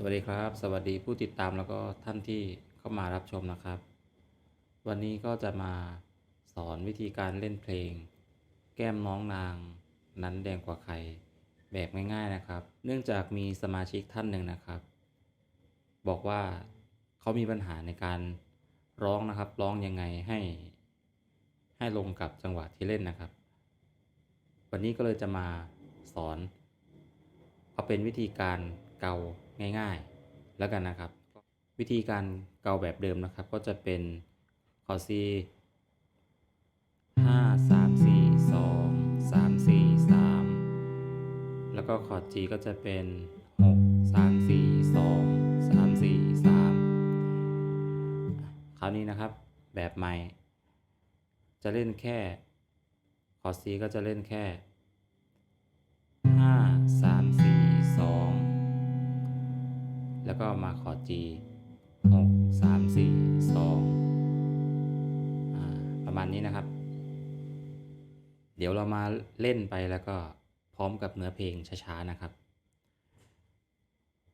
สวัสดีครับ สวัสดีผู้ติดตามแล้วก็ท่านที่เข้ามารับชมนะครับ วันนี้ก็จะมาสอนวิธีการเล่นเพลง แก้มน้องนางนั้นแดงกว่าใครแบบง่ายๆนะครับ เนื่องจากมีสมาชิกท่านหนึ่งนะครับ บอกว่าเขามีปัญหาในการร้องนะครับ ร้องยังไงให้ ให้ลงกับจังหวะที่เล่นนะครับ วันนี้ก็เลยจะมาสอนเอาเป็นวิธีการเกา ง่ายๆ แล้วกันนะครับ วิธีการเกาแบบเดิมนะครับ ก็จะเป็นคอร์ด C ห้าสามสี่สองสามสี่สามแล้วก็คอร์ด G ก็จะเป็นหกสามสี่สองสามสี่สามคราวนี้นะครับแบบใหม่ จะเล่นแค่คอร์ด C ก็จะเล่นแค่ แล้วก็มาขอ G หกสามสี่สองประมาณนี้นะครับ เดี๋ยวเรามาเล่นไปแล้วก็พร้อมกับเนื้อเพลงช้าๆนะครับ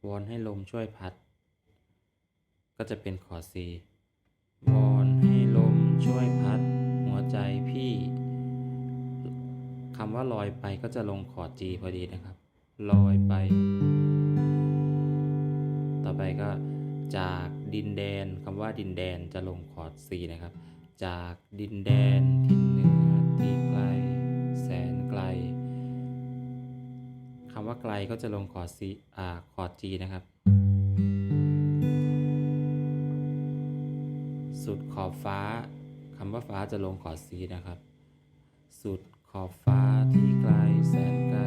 วอนให้ลมช่วยพัด ก็จะเป็นขอ C วอนให้ลมช่วยพัด หัวใจพี่คำว่าลอยไปก็จะลงคอร์ด G พอดีนะครับ ลอยไป จากดินแดนคำว่าดินแดนจะลงคอร์ด C นะครับ จากดินแดนที่เหนือที่ไกล แสนไกลคำว่าไกลก็จะลงคอร์ด C อ่าคอร์ด G นะครับ สุดขอบฟ้าคำว่าฟ้าจะลงคอร์ด C นะครับ สุดขอบฟ้าที่ไกล แสนไกล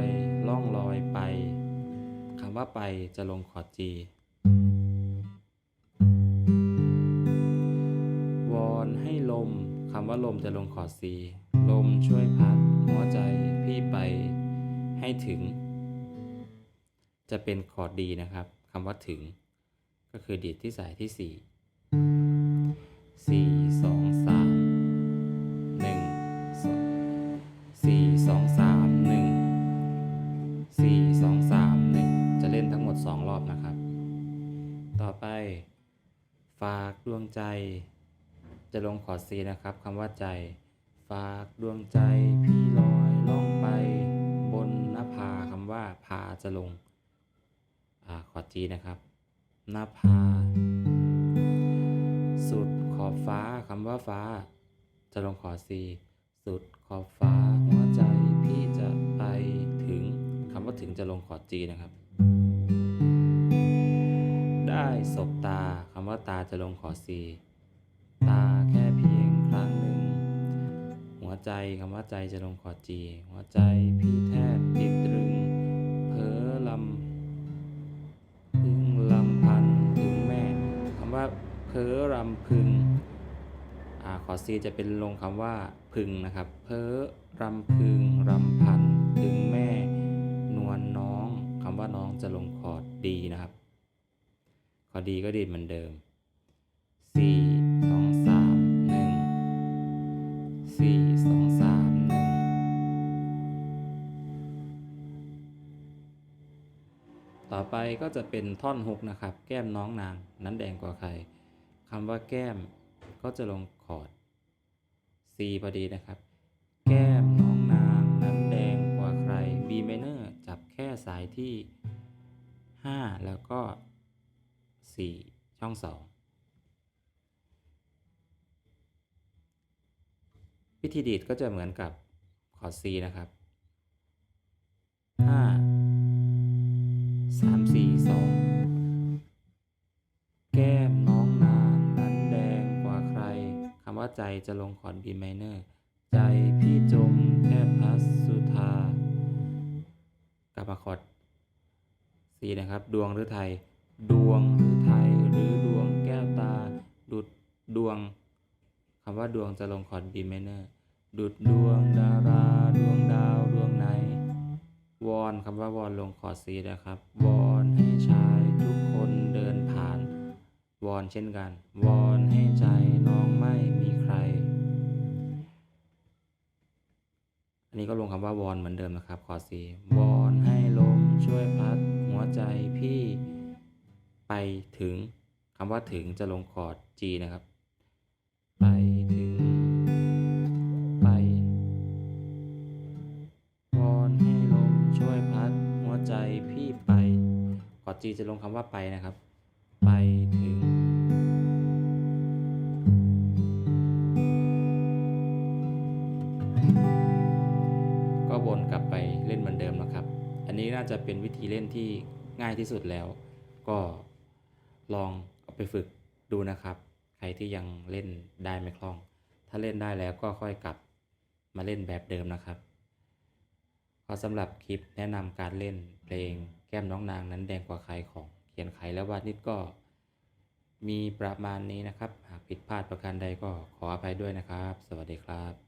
ล่องลอยไปคำว่าไปจะลงคอร์ด G ำว่าลมจะลงคอร์ด C ลมช่วยพัดหัวใจพี่ไปให้ถึง จะเป็นคอร์ด D นะครับคำว่าถึง ก็คือดีดที่สายที่ 4 4 2 3 1 2สี่สองสามหนึ่งสี่สองสามหนึ่งจะเล่นทั้งหมดสองรอบนะครับ ต่อไป ฝากดวงใจ จะลงคอร์ด C นะครับคำว่าใจ ฝากดวงใจพี่ลอยล่องไป บนหน้าผาคำว่าพาจะลงอ่าคอร์ด G นะครับหน้าผาสุดขอบฟ้าคำว่าฟ้า จะลงคอร์ด C สุดขอบฟ้าหัวใจพี่จะไปถึงคำว่าถึงจะลงคอร์ด G นะครับ ได้สบตาคำว่าตาจะลงคอร์ ใจคำว่าใจจะลงคอร์ด G หัวใจพี่แทบติดตรึง เพ้อลำพึงลำพันถึงแม่คำว่าเพ้อรำพึงอ่าคอร์ด C จะเป็นลงคำว่าพึงนะครับ เพ้อรำพึงรำพันถึงแม่ นวลน้องคำว่าน้องจะลงคอร์ด D นะครับ คอร์ด D ก็ดีเหมือนเดิม 4 ต่อไปก็จะเป็นท่อนฮุกนะครับ แก้มน้องนางนั้นแดงกว่าใครคำว่าแก้มก็จะลงคอร์ด C พอดีนะครับ แก้มน้องนางนั้นแดงกว่าใคร B minor จับแค่สายที่ 5 แล้วก็ 4 ช่อง2วิธีดีดก็จะเหมือนกับคอร์ด C นะครับ ว่าใจจะลงคอร์ด B minor ใจพี่จมแทบพัสสุธากลับมาคอร์ด C นะครับ ดวงหรือไทย ดวงหรือไทยหรือดวงแก้วตา ดุดดวงคำว่าดวงจะลงคอร์ด B minor ดุดดวงดารา ดวงดาวดวงไหน วอนคำว่าวอนลงคอร์ด C นะครับ วอนให้ชายทุกคนเดินผ่าน วอนเช่นกัน วอนให้ใจ นี้ก็ลงคำว่าวอนเหมือนเดิมนะครับคอร์ด C วอนให้ลมช่วยพัดหัวใจพี่ไปถึงคำว่าถึงจะลงคอร์ด G นะครับ ไปถึง ไป วอนให้ลมช่วยพัดหัวใจพี่ไป คอร์ด G จะลงคำว่าไปนะครับ นี้น่าจะเป็นวิธีเล่นที่ง่ายที่สุดแล้ว ก็ลองเอาไปฝึกดูนะครับ ใครที่ยังเล่นได้ไม่คล่อง ถ้าเล่นได้แล้วก็ค่อยกลับมาเล่นแบบเดิมนะครับก็สำหรับคลิปแนะนำการเล่นเพลงแก้มน้องนางนั้นแดงกว่าใครของเขียนไขและวาดนิดก็มีประมาณนี้นะครับ หากผิดพลาดประการใดก็ขออภัยด้วยนะครับ สวัสดีครับ